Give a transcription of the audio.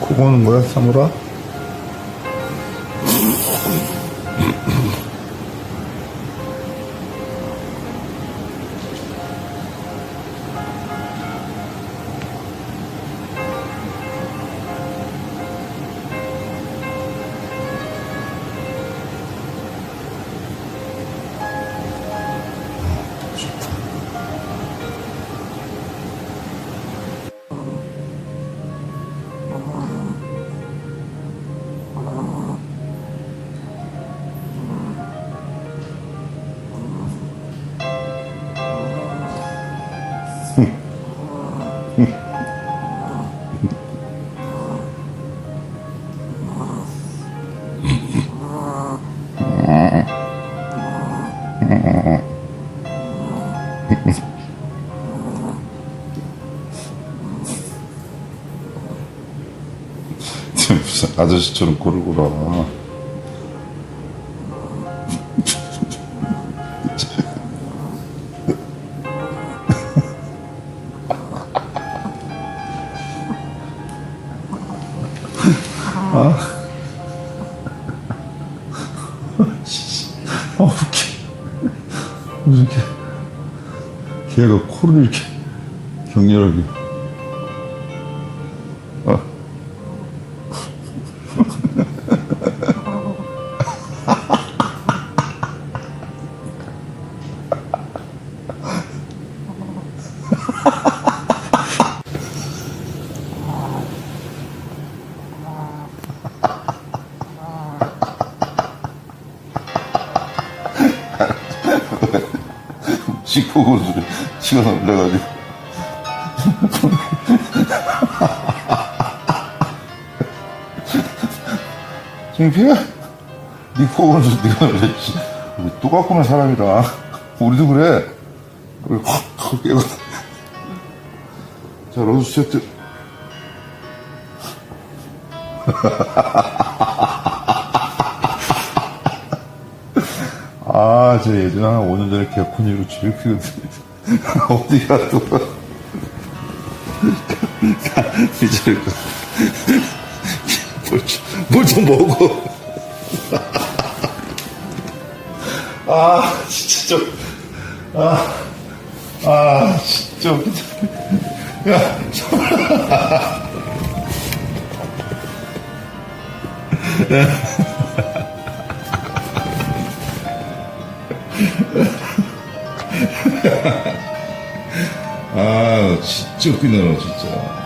코 고는 거야, 사무라? 아저씨처럼 골아. 아. 무슨 개, 걔가 코를 이렇게 격렬하게. 아. 고수를 시간 올려가지고. 창피해? 니 포근수 네가. 우리 똑같구나, 사람이라. 우리도 그래. 우리 확, 확 깨고. 자, 로드 세트. 아, 저 예전에 한 5년 전에 개콘이로 제일 크거든. 어디 가도. 이제 뭘좀 먹어. 아, 진짜 좀. 아, 아, 진짜 웃기다. 아, 진짜 웃기다, 너 진짜.